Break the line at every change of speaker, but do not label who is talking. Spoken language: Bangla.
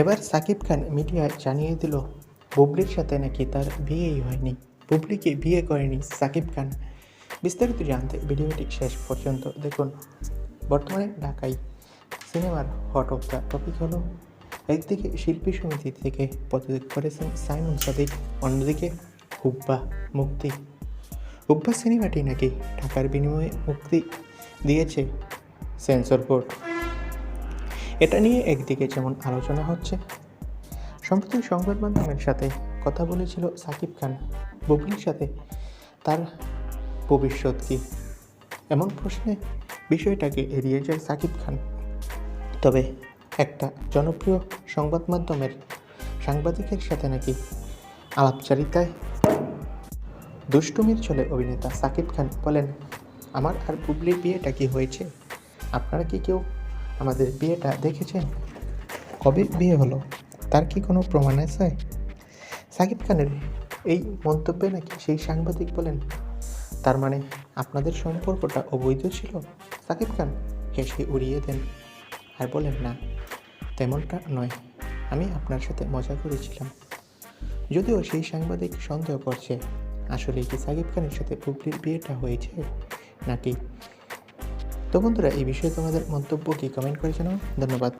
এবার সাকিব খান মিডিয়ায় জানিয়ে দিল, বুবলির সাথে নাকি তার বিয়েই হয়নি। বুবলিকে বিয়ে করেনি সাকিব খান। বিস্তারিত জানতে ভিডিওটি শেষ পর্যন্ত দেখুন। বর্তমানে ঢাকায় সিনেমার হট অফ দ্য টপিক হলো, একদিকে শিল্পী সমিতি থেকে পদত্যাগ করেছেন সাইমন সাদিক, অন্যদিকে হুব্বা মুক্তি। হুব্বা সিনেমাটি নাকি টাকার বিনিময়ে মুক্তি দিয়েছে সেন্সর বোর্ড। এটা নিয়ে একদিকে যেমন আলোচনা হচ্ছে, সম্প্রতি সংবাদ মাধ্যমের সাথে কথা বলেছিল সাকিব খান। বুবলির সাথে তার ভবিষ্যৎ কী? এমন প্রশ্নে বিষয়টাকে এড়িয়ে যায় সাকিব খান। তবে একটা জনপ্রিয় সংবাদ মাধ্যমের সাংবাদিকের সাথে নাকি আলাপচারিতায় দুষ্টুমির চলে অভিনেতা সাকিব খান বলেন, আমার আর বুবলির বিয়েটা কি হয়েছে? আপনারা কি কেউ আমাদের বিয়েটা দেখেছেন? কবে বিয়ে হলো? তার কি কোনো প্রমাণ আছে? সাকিব খানের এই মন্তব্যে নাকি সেই সাংবাদিক বলেন, তার মানে আপনাদের সম্পর্কটা অবৈধ ছিল? সাকিব খান হেসে উড়িয়ে দেন আর বলেন, না, তেমনটা নয়। আমি আপনার সাথে মজা করেছিলাম। যদিও সেই সাংবাদিক সন্দেহ করছে, আসলে কি সাকিব খানের সাথে বুবলির বিয়েটা হয়েছে? নাকি তো বন্ধুরা এই বিষয়ে তোমাদের মন্তব্য কি? কমেন্ট করে জানাও। ধন্যবাদ।